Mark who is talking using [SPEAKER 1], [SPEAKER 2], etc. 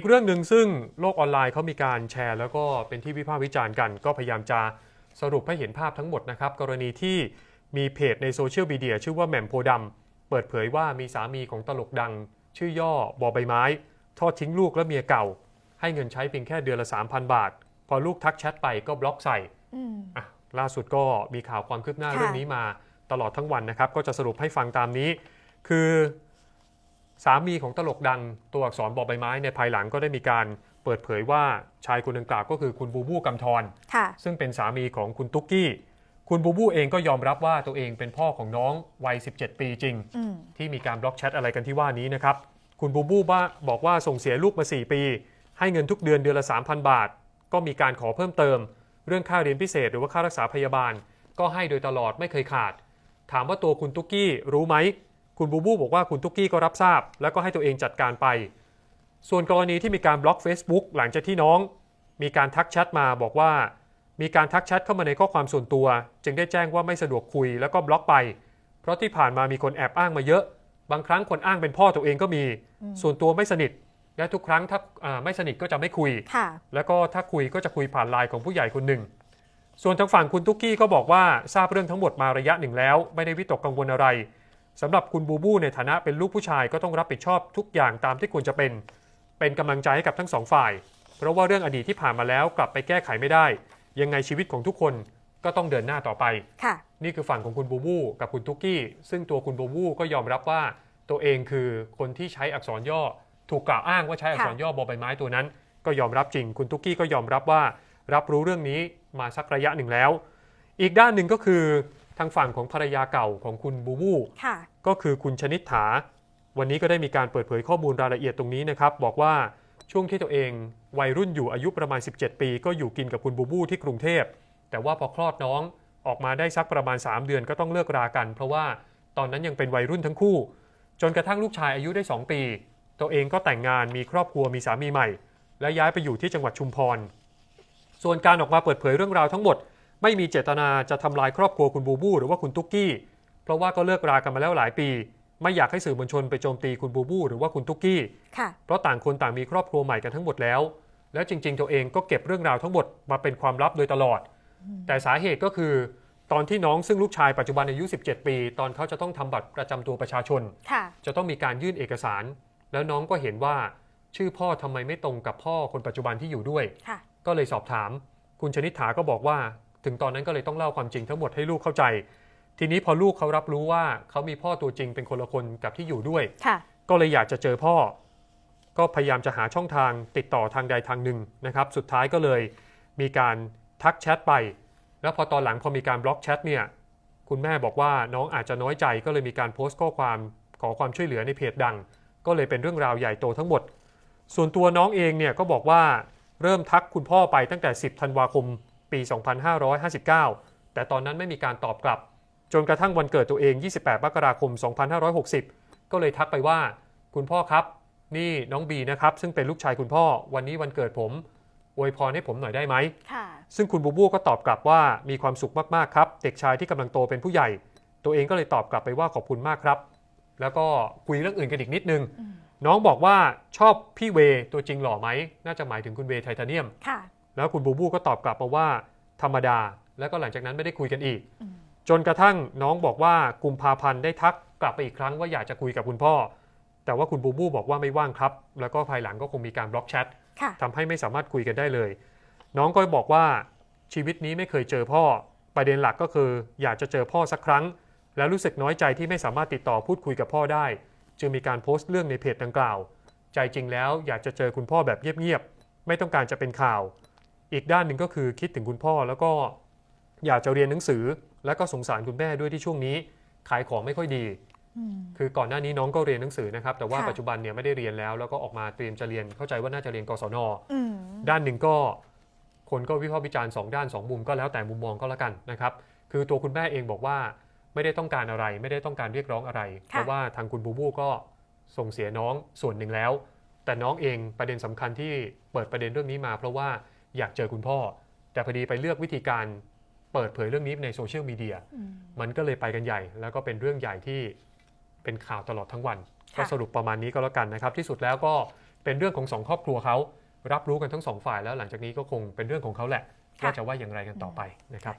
[SPEAKER 1] อีกเรื่องหนึ่งซึ่งโลกออนไลน์เขามีการแชร์ แล้วก็เป็นที่วิพากษ์วิจารณ์กัน ก็พยายามจะสรุปให้เห็นภาพทั้งหมดนะครับ กรณีที่มีเพจในโซเชียลมีเดียชื่อว่าแหม่มโพธิ์ดำเปิดเผยว่ามีสามีของตลกดัง ชื่อย่อบอใบไม้ ทอดทิ้งลูกและเมียเก่า ให้เงินใช้เพียงแค่เดือนละ 3,000 บาท พอลูกทักแชทไปก็บล็อกใส่
[SPEAKER 2] อืม
[SPEAKER 1] อะล่าสุดก็มีข่าวความคืบหน้า
[SPEAKER 2] ค่ะ
[SPEAKER 1] เรื่องนี้มาตลอดทั้งวันนะครับ ก็จะสรุปให้ฟังตามนี้ คือ สามีของตลกดังตัวอักษรบอใบไม้ในภายหลังก็ได้มีการเปิดเผยว่าชายคนดังกล่าวก็คือคุณบูบูกำธร
[SPEAKER 2] ค่ะ
[SPEAKER 1] ซึ่งเป็นสามีของคุณตุ๊กกี้ คุณบูบูเองก็ยอมรับว่าตัวเองเป็นพ่อของน้องวัย 17 ปีจริง
[SPEAKER 2] อืม
[SPEAKER 1] ที่มีการบล็อกแชทอะไรกันที่ว่านี้นะครับ คุณบูบูบ้าบอกว่าส่งเสียลูกมา 4 ปี ให้เงินทุกเดือนเดือนละ 3,000 บาท ก็มีการขอเพิ่มเติม เรื่องค่าเรียนพิเศษหรือว่าค่ารักษาพยาบาล ก็ให้โดยตลอดไม่เคยขาด ถามว่าตัวคุณตุ๊กกี้รู้ไหม คุณบูบูบอกว่าคุณตุ๊กกี้ก็รับทราบ แล้วก็ให้ตัวเองจัดการไป ส่วนกรณีที่มีการบล็อก Facebook หลังจากที่น้อง มีการทักแชทมาบอกว่า มีการทักแชทเข้ามาในข้อความส่วนตัว จึงได้แจ้งว่าไม่สะดวกคุยแล้วก็บล็อกไป เพราะที่ผ่านมามีคนแอบอ้างมาเยอะ บางครั้งคนอ้างเป็นพ่อตัวเองก็มี ส่วนตัวไม่สนิท และทุกครั้งถ้าอ่าไม่สนิทก็จะไม่คุย
[SPEAKER 2] ค่ะ
[SPEAKER 1] แล้วก็ถ้าคุยก็จะคุยผ่านไลน์ของผู้ใหญ่คนหนึ่งส่วนทางฝั่งคุณตุ๊กกี้ก็บอกว่าทราบเรื่องทั้งหมดมาระยะหนึ่งแล้ว ไม่ได้วิตกกังวลอะไร สำหรับคุณบูบูในฐานะเป็นลูกผู้ชายก็ต้องรับผิดชอบทุกอย่างตามที่ควรจะเป็น เป็นกำลังใจให้กับทั้งสองฝ่าย เพราะว่าเรื่องอดีตที่ผ่านมาแล้วกลับไปแก้ไขไม่ได้ ยังไงชีวิตของทุกคนก็ต้องเดินหน้าต่อไป
[SPEAKER 2] ค่ะ
[SPEAKER 1] นี่คือฝั่งของคุณบูบู กับคุณตุ๊กกี้ ซึ่งตัวคุณบูบูก็ยอมรับว่าตัวเองคือคนที่ใช้อักษรย่อ ถูกกล่าวอ้างว่าใช้อักษรย่อบอใบไม้ตัวนั้น ก็ยอมรับจริง คุณตุ๊กกี้ก็ยอมรับว่า รับรู้เรื่องนี้มาสักระยะหนึ่งแล้ว อีกด้านหนึ่งก็คือ ทางฝั่งของภรรยาเก่าของคุณบูบู
[SPEAKER 2] ค่ะ
[SPEAKER 1] ก็คือคุณชนิษฐา วันนี้ก็ได้มีการเปิดเผยข้อมูลรายละเอียดตรงนี้นะครับ บอกว่าช่วงที่ตัวเองวัยรุ่นอยู่อายุประมาณ 17 ปี ก็อยู่กินกับคุณบูบูที่กรุงเทพ แต่ว่าพอคลอดน้องออกมาได้สักประมาณ 3 เดือนก็ต้องเลิกรากัน เพราะว่าตอนนั้นยังเป็นวัยรุ่นทั้งคู่ จนกระทั่งลูกชายอายุได้ 2 ปี ตัวเองก็แต่งงานมีครอบครัวมีสามีใหม่ และย้ายไปอยู่ที่จังหวัดชุมพร ส่วนการออกมาเปิดเผยเรื่องราวทั้งหมด ไม่มีเจตนาจะทำลายครอบครัวคุณบูบูหรือว่าคุณตุ๊กกี้ เพราะว่าก็เลิกรากันมาแล้วหลายปี ไม่อยากให้สื่อมวลชนไปโจมตีคุณบูบูหรือว่าคุณตุ๊กกี้
[SPEAKER 2] ค่ะ
[SPEAKER 1] เพราะต่างคนต่างมีครอบครัวใหม่กันทั้งหมดแล้ว แล้วจริง ๆ ตัวเองก็เก็บเรื่องราวทั้งหมดมาเป็นความลับโดยตลอด แต่สาเหตุก็คือ ตอนที่น้องซึ่งลูกชายปัจจุบันอายุ 17 ปี ตอนเขาจะต้องทำบัตรประจำตัวประชาชน
[SPEAKER 2] ค่ะ
[SPEAKER 1] จะต้องมีการยื่นเอกสาร แล้วน้องก็เห็นว่าชื่อพ่อทำไมไม่ตรงกับพ่อคนปัจจุบันที่อยู่ด้วย
[SPEAKER 2] ค่ะ
[SPEAKER 1] ก็เลยสอบถาม คุณชนิษฐาก็บอกว่า ถึงตอนนั้นก็เลยต้องเล่าความจริงทั้งหมดให้ลูกเข้าใจ ทีนี้พอลูกเขารับรู้ว่าเขามีพ่อตัวจริงเป็นคนละคนกับที่อยู่ด้วย
[SPEAKER 2] ค่ะ
[SPEAKER 1] ก็เลยอยากจะเจอพ่อ ก็พยายามจะหาช่องทางติดต่อทางใดทางหนึ่งนะครับ สุดท้ายก็เลยมีการทักแชทไป แล้วพอตอนหลังพอมีการบล็อกแชทเนี่ย คุณแม่บอกว่าน้องอาจจะน้อยใจก็เลยมีการโพสต์ข้อความขอความช่วยเหลือในเพจดัง ก็เลยเป็นเรื่องราวใหญ่โตทั้งหมด ส่วนตัวน้องเองเนี่ยก็บอกว่าเริ่มทักคุณพ่อไปตั้งแต่ 10 ธันวาคม ปี 2559 แต่ตอนนั้นไม่มีการตอบกลับ จนกระทั่งวันเกิดตัวเอง 28 มกราคม 2560 ก็เลยทักไปว่า คุณพ่อครับ นี่น้องบีนะครับ ซึ่งเป็นลูกชายคุณพ่อ วันนี้วันเกิดผมอวยพรให้ผมหน่อยได้ไหม
[SPEAKER 2] ค่ะ
[SPEAKER 1] ซึ่งคุณบูบูก็ตอบกลับว่ามีความสุขมาก ๆ ครับ เด็กชายที่กำลังโตเป็นผู้ใหญ่ ตัวเองก็เลยตอบกลับไปว่าขอบคุณมากครับ แล้วก็คุยเรื่องอื่นกันอีกนิดนึง
[SPEAKER 2] อืม
[SPEAKER 1] น้องบอกว่าชอบพี่เวย์ตัวจริงหล่อไหม น่าจะหมายถึงคุณเวย์ไทเทเนียม
[SPEAKER 2] ค่ะ
[SPEAKER 1] แล้วคุณบูบูก็ตอบกลับมาว่าธรรมดา แล้วก็หลังจากนั้นไม่ได้คุยกันอีก
[SPEAKER 2] อืม
[SPEAKER 1] จนกระทั่งน้องบอกว่ากุมภาพันธ์ได้ทักกลับไปอีกครั้งว่าอยากจะคุยกับคุณพ่อ แต่ว่าคุณบูบูบอกว่าไม่ว่างครับ แล้วก็ภายหลังก็คงมีการบล็อกแชท
[SPEAKER 2] ค่ะ
[SPEAKER 1] ทำให้ไม่สามารถคุยกันได้เลย น้องก็บอกว่าชีวิตนี้ไม่เคยเจอพ่อ ประเด็นหลักก็คืออยากจะเจอพ่อสักครั้ง แล้วรู้สึกน้อยใจที่ไม่สามารถติดต่อพูดคุยกับพ่อได้ จึงมีการโพสต์เรื่องในเพจดังกล่าว ใจจริงแล้วอยากจะเจอคุณพ่อแบบเงียบๆไม่ต้องการจะเป็นข่าว อีกด้านหนึ่งก็คือคิดถึงคุณพ่อแล้วก็อยากจะเรียนหนังสือ แล้วก็สงสารคุณแม่ด้วยที่ช่วงนี้ ขายของไม่ค่อยดี
[SPEAKER 2] อืม
[SPEAKER 1] คือก่อนหน้านี้น้องก็เรียนหนังสือนะครับ แต่ว่า
[SPEAKER 2] ค่ะ
[SPEAKER 1] ปัจจุบันเนี่ยไม่ได้เรียนแล้ว แล้วก็ออกมาเตรียมจะเรียนเข้าใจว่าน่าจะเรียนกศน
[SPEAKER 2] อืม
[SPEAKER 1] ด้านหนึ่งก็คนก็วิพากษ์วิจารณ์สองด้านสองมุมก็แล้วแต่มุมมองก็แล้วกันนะครับ คือตัวคุณแม่เองบอกว่าไม่ได้ต้องการอะไร ไม่ได้ต้องการเรียกร้องอะไร เพราะว่าทางคุณบูบูก็ส่งเสียน้องส่วนหนึ่งแล้ว แต่น้องเองประเด็นสำคัญที่เปิดประเด็นเรื่องนี้มา เพราะว่า อยากเจอคุณพ่อ แต่พอดีไปเลือกวิธีการเปิดเผยเรื่องนี้ในโซเชียลมีเดีย
[SPEAKER 2] อืม
[SPEAKER 1] มันก็เลยไปกันใหญ่ แล้วก็เป็นเรื่องใหญ่ที่เป็นข่าวตลอดทั้งวัน
[SPEAKER 2] ค่ะ
[SPEAKER 1] ก็สรุปประมาณนี้ก็แล้วกันนะครับ ที่สุดแล้วก็เป็นเป็นเรื่องของสองครอบครัวเขารับรู้กันทั้งสองฝ่ายแล้วหลังจากนี้ก็คงเป็นเรื่องของเขาแหละ
[SPEAKER 2] ค่ะ
[SPEAKER 1] ว่าจะว่าอย่างไรกันต่อไปนะครับ